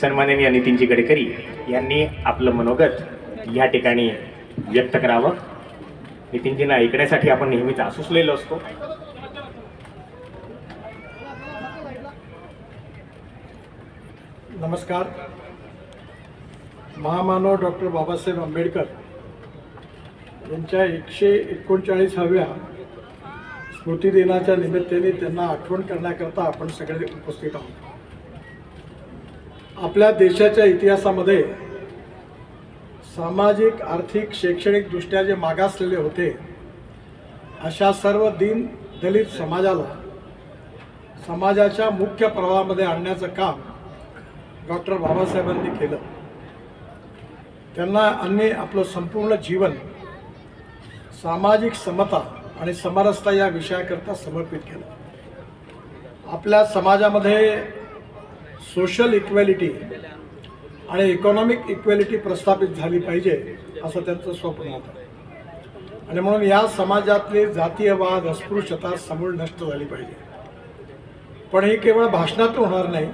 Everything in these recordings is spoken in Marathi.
सन्माननीय नितीनजी गडकरी यांनी आपलं मनोगत या ठिकाणी व्यक्त करावं. नितीनजींना ऐकण्यासाठी आपण नेहमीच आसुसलेलो असतो. नमस्कार. महामानव डॉक्टर बाबासाहेब आंबेडकर यांच्या एकशे एकोणचाळीसाव्या स्मृतिदिनाच्या निमित्ताने त्यांना आठवण करण्याकरता आपण सगळे उपस्थित आहोत. आपल्या देशाच्या इतिहासामध्ये सामाजिक आर्थिक शैक्षणिकदृष्ट्या जे मागासलेले होते अशा सर्व दीन दलित समाजाला समाजाच्या मुख्य प्रवाहामध्ये आणण्याचं काम डॉक्टर बाबासाहेबांनी केलं. त्यांना अन्य आपलं संपूर्ण जीवन सामाजिक समता आणि समरसता या विषयाकरता समर्पित केलं. आपल्या समाजामध्ये सोशल इक्वॅलिटी आणि इकॉनॉमिक इक्वॅलिटी प्रस्थापित झाली पाहिजे असं त्यांचं स्वप्न होतं. आणि म्हणून या समाजातले जातीयवाद अस्पृश्यता समूळ नष्ट झाली पाहिजे. पण हे केवळ भाषणातून होणार नाही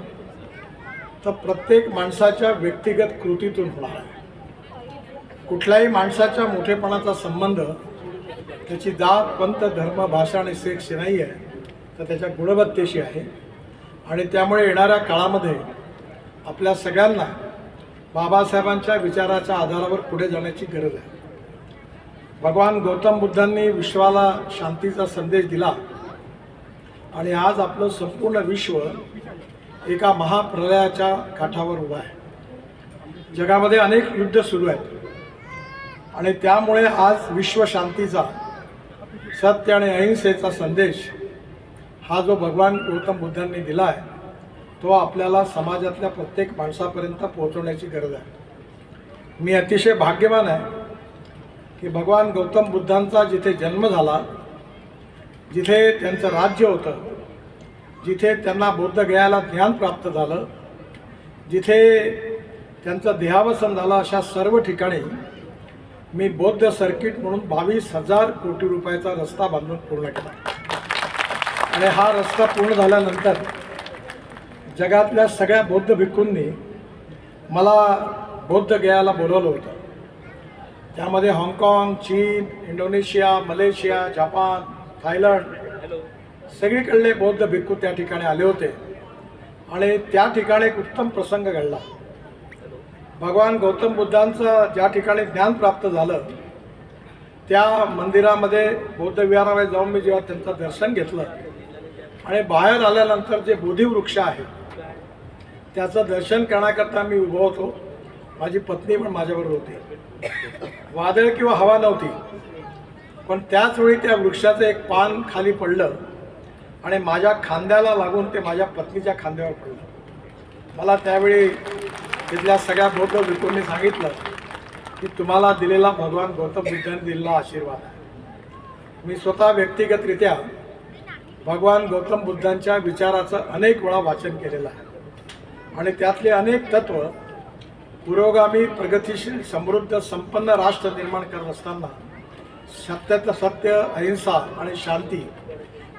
तर प्रत्येक माणसाच्या व्यक्तिगत कृतीतून होणार आहे. कुठल्याही माणसाच्या मोठेपणाचा संबंध त्याची जात पंथ धर्म भाषा आणि सेक्सशी नाही आहे तर त्याच्या गुणवत्तेशी आहे. आणि त्यामुळे येणाऱ्या काळामध्ये आपल्या सगळ्यांना बाबासाहेबांच्या विचाराच्या आधारावर पुढे जाण्याची गरज आहे. भगवान गौतम बुद्धांनी विश्वाला शांतीचा संदेश दिला आणि आज आपलं संपूर्ण विश्व एका महाप्रलयाच्या काठावर उभा आहे. जगामध्ये अनेक युद्ध सुरू आहेत आणि त्यामुळे आज विश्वशांतीचा सत्य आणि अहिंसेचा संदेश हा जो भगवान गौतम बुद्धांनी दिला आहे तो आपल्याला समाजातल्या प्रत्येक माणसापर्यंत पोहोचवण्याची गरज आहे. मी अतिशय भाग्यवान आहे की भगवान गौतम बुद्धांचा जिथे जन्म झाला जिथे त्यांचं राज्य होतं जिथे त्यांना बोद्धगयाला ज्ञान प्राप्त झालं जिथे त्यांचं देहावसन झालं अशा सर्व ठिकाणी मी बौद्ध सर्किट म्हणून बावीस हजार कोटी रुपयाचा रस्ता बांधून पूर्ण केला. आणि हा रस्ता पूर्ण झाल्यानंतर जगातल्या सगळ्या बौद्ध भिक्खूंनी मला बौद्ध गयाला बोलवलं होतं. त्यामध्ये हाँगकाँग चीन इंडोनेशिया मलेशिया जपान थायलंड सगळीकडले बौद्ध भिक्खू त्या ठिकाणी आले होते. आणि त्या ठिकाणी एक उत्तम प्रसंग घडला. भगवान गौतम बुद्धांचं ज्या ठिकाणी ज्ञान प्राप्त झालं त्या मंदिरामध्ये बौद्ध विहारामध्ये जाऊन मी जेव्हा त्यांचं दर्शन घेतलं आणि बाहेर आल्यानंतर जे बोधिवृक्ष आहे त्याचं दर्शन करण्याकरता मी उभं होतो. माझी पत्नी पण माझ्याबरोबर होती. वादळ किंवा हवा नव्हती पण त्याच वेळी त्या वृक्षाचं एक पान खाली पडलं आणि माझ्या खांद्याला लागून ते माझ्या पत्नीच्या खांद्यावर पडलं. मला त्यावेळी तिथल्या सगळ्या बौद्ध भिक्खूंनी सांगितलं की तुम्हाला दिलेला भगवान गौतम बुद्धांनी दिलेला आशीर्वाद आहे. मी स्वतः व्यक्तिगतरित्या भगवान गौतम बुद्धांच्या विचाराचं अनेक वेळा वाचन केलेलं आहे. आणि त्यातले अनेक तत्व पुरोगामी प्रगतीशील समृद्ध संपन्न राष्ट्र निर्माण करत असताना सत्यातलं सत्य अहिंसा आणि शांती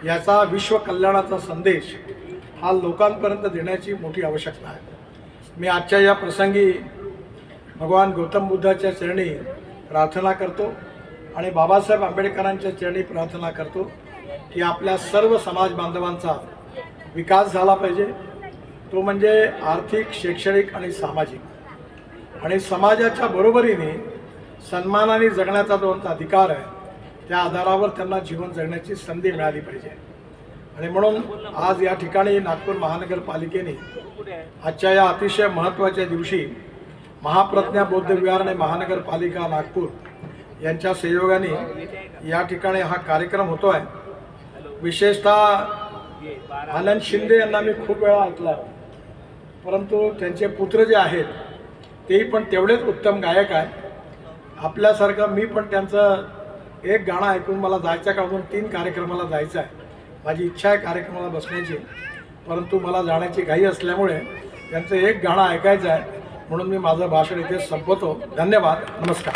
याचा विश्व कल्याणाचा संदेश हा लोकांपर्यंत देण्याची मोठी आवश्यकता आहे. मी आजच्या या प्रसंगी भगवान गौतम बुद्धाच्या चरणी प्रार्थना करतो आणि बाबासाहेब आंबेडकरांच्या चरणी प्रार्थना करतो. की आपल्या सर्व समाज बांधवांचा विकास झाला पाहिजे. तो म्हणजे आर्थिक शैक्षणिक आणि सामाजिक. आणि समाजाच्या बरोबरीने सन्मानाने जगण्याचा जो अधिकार आहे त्या आधारावर त्यांना जीवन जगण्याची संधी मिळाली पाहिजे. आणि म्हणून आज या ठिकाणी नागपूर महानगरपालिकेने आजच्या या अतिशय महत्त्वाच्या दिवशी महाप्रज्ञा बौद्ध विहार आणि महानगरपालिका नागपूर यांच्या सहयोगाने या ठिकाणी हा कार्यक्रम होतो आहे विशेषतः आनंद शिंदे यांना मी खूप वेळा ऐकला. परंतु त्यांचे पुत्र जे आहेत तेही पण तेवढेच उत्तम गायक आहे आपल्यासारखं मी पण त्यांचं एक गाणं ऐकून मला जायचं काढून तीन कार्यक्रमाला जायचं आहे. माझी इच्छा आहे कार्यक्रमाला बसण्याची. परंतु मला जाण्याची घाई असल्यामुळे त्यांचं एक गाणं ऐकायचं आहे. म्हणून मी माझं भाषण इथे संपवतो. धन्यवाद. नमस्कार.